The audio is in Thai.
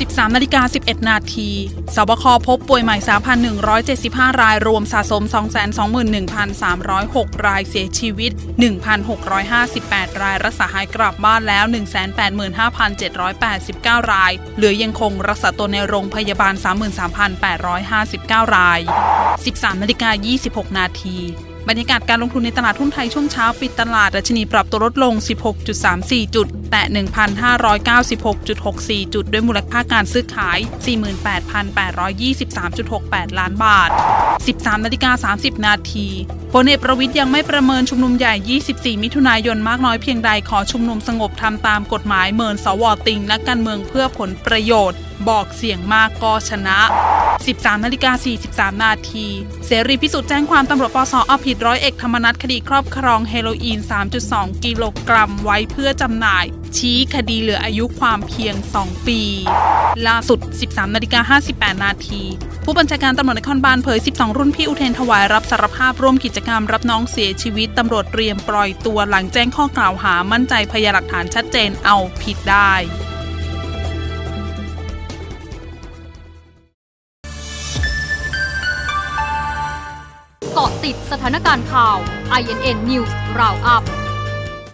13 นาฬิกา 11 นาที สบคพบป่วยใหม่ 3,175 รายรวมสะสม 221,306 รายเสียชีวิต 1,658 รายรักษาหายกลับบ้านแล้ว 185,789 ราย เหลือยังคงรักษาตัวในโรงพยาบาล 33,859 ราย 13 นาฬิกา 26 นาทีบรรยากาศการลงทุนในตลาดหุ้นไทยช่วงเช้าปิดตลาดดัชนีปรับตัวลดลง 16.34 จุด แตะ 1,596.64 จุดด้วยมูลค่าการซื้อขาย 48,823.68 ล้านบาท 13นาฬิกา30 นาทีพลเอกประวิทย์ยังไม่ประเมินชุมนุมใหญ่ 24 มิถุนายนมากน้อยเพียงใดขอชุมนุมสงบทำตามกฎหมายเมินสวติงและการเมืองเพื่อผลประโยชน์ บอกเสียงมากก็ชนะ 13นาฬิกา43 นาที เสรีพิสุทธิ์แจ้งความตำรวจปสเอาผิดร้อยเอกธรรมนัฐคดีครอบครองเฮโรอีน 3.2 กิโลกรัมไว้เพื่อจำหน่าย ชี้คดีเหลืออายุความเพียง 2 ปี ล่าสุด 13นาฬิกา58 นาที ผู้บัญชาการตำรวจนครบาลเผย 12 รุ่นพี่อุเทนถวายรับสารภาพร่วมกิจกรรมรับน้องเสียชีวิตตำรวจเตรียมปล่อยตัวหลังแจ้งข้อกล่าวหามั่นใจพยานหลักฐานชัดเจนเอาผิดได้เกาะติดสถานการณ์ข่าว INN News Roundup